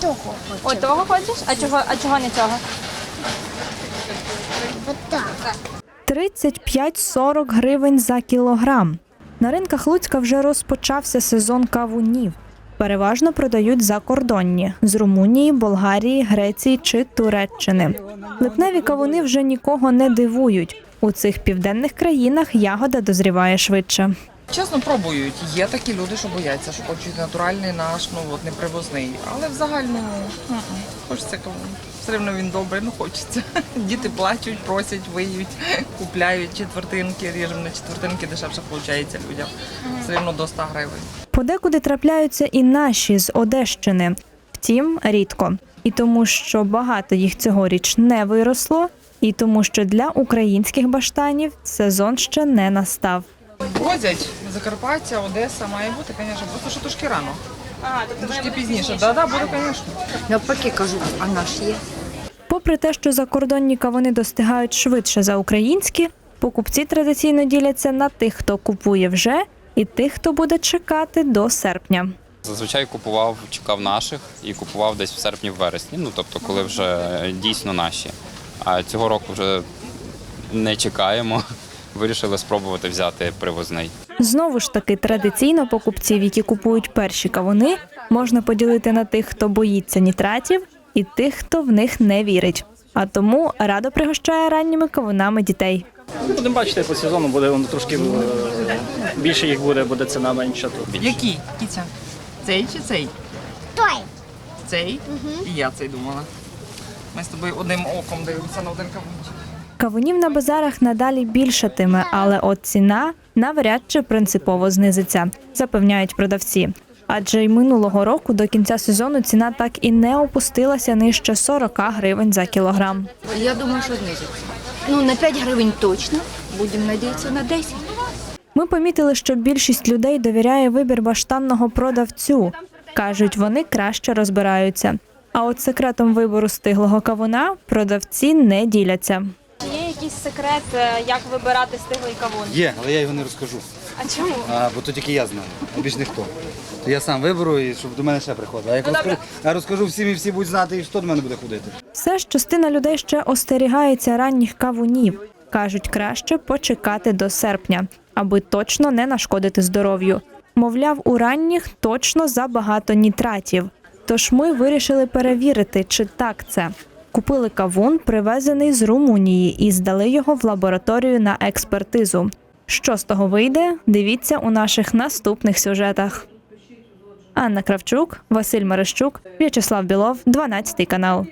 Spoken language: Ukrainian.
Того хочу. О, того хочеш? А чого, а чого не цього? Отак. 35-40 гривень за кілограм. На ринках Луцька вже розпочався сезон кавунів. Переважно продають закордонні з Румунії, Болгарії, Греції чи Туреччини. Липневі кавуни вже нікого не дивують. У цих південних країнах ягода дозріває швидше. Чесно, пробують. Є такі люди, що бояться, що хочуть натуральний наш, ну от не привозний. Але в загальному м-м, хочеться кавун. Все одно він добрий, ну хочеться. Діти плачуть, просять, виють, купляють четвертинки, ріжемо на четвертинки, дешевше виходить людям. Все одно до 100 гривень. Подекуди трапляються і наші з Одещини. Втім, рідко. І тому, що багато їх цьогоріч не виросло, і тому, що для українських баштанів сезон ще не настав. Возять Закарпаття, Одеса має бути, звісно, просто що трошки рано. Тобто Трошки пізніше. Да, да, буде, звісно. Навпаки кажу, а наш є. Попри те, що закордонні кавуни достигають швидше за українські, покупці традиційно діляться на тих, хто купує вже, і тих, хто буде чекати до серпня. Зазвичай купував, чекав наших і купував десь в серпні в вересні. Ну тобто, коли вже дійсно наші. А цього року вже не чекаємо. Вирішили спробувати взяти привозний. Знову ж таки, традиційно покупців, які купують перші кавуни, можна поділити на тих, хто боїться нітратів, і тих, хто в них не вірить. А тому радо пригощає ранніми кавунами дітей. Будемо бачити по сезону, буде воно трошки е, більше їх буде, буде ціна менша. То. Які? Кіця? Цей чи цей? Той. Цей? І я цей думала. Ми з тобою одним оком дивимося на один кавунчик. Кавунів на базарах надалі більшатиме, але от ціна навряд чи принципово знизиться, запевняють продавці. Адже й минулого року до кінця сезону ціна так і не опустилася нижче 40 гривень за кілограм. Я думаю, що знизиться. Ну, на 5 гривень точно. Будемо надіятися на 10. Ми помітили, що більшість людей довіряє вибір баштанного продавцю. кажуть, вони краще розбираються. А от секретом вибору стиглого кавуна продавці не діляться. Якийсь секрет, е, як вибирати стиглий кавун? Є, але я його не розкажу. А чому? А, бо то тільки я знаю, а більш ніхто. То я сам виберу і щоб до мене ще приходили. А як розкажу, я розкажу всім і всі будуть знати, і хто до мене буде ходити. Все ж частина людей ще остерігається ранніх кавунів. кажуть, краще почекати до серпня, аби точно не нашкодити здоров'ю. Мовляв, у ранніх точно забагато нітратів. Тож ми вирішили перевірити, чи так це. Купили кавун, привезений з Румунії, і здали його в лабораторію на експертизу. Що з того вийде? Дивіться у наших наступних сюжетах. Анна Кравчук, Василь Марищук, В'ячеслав Білов, 12 канал.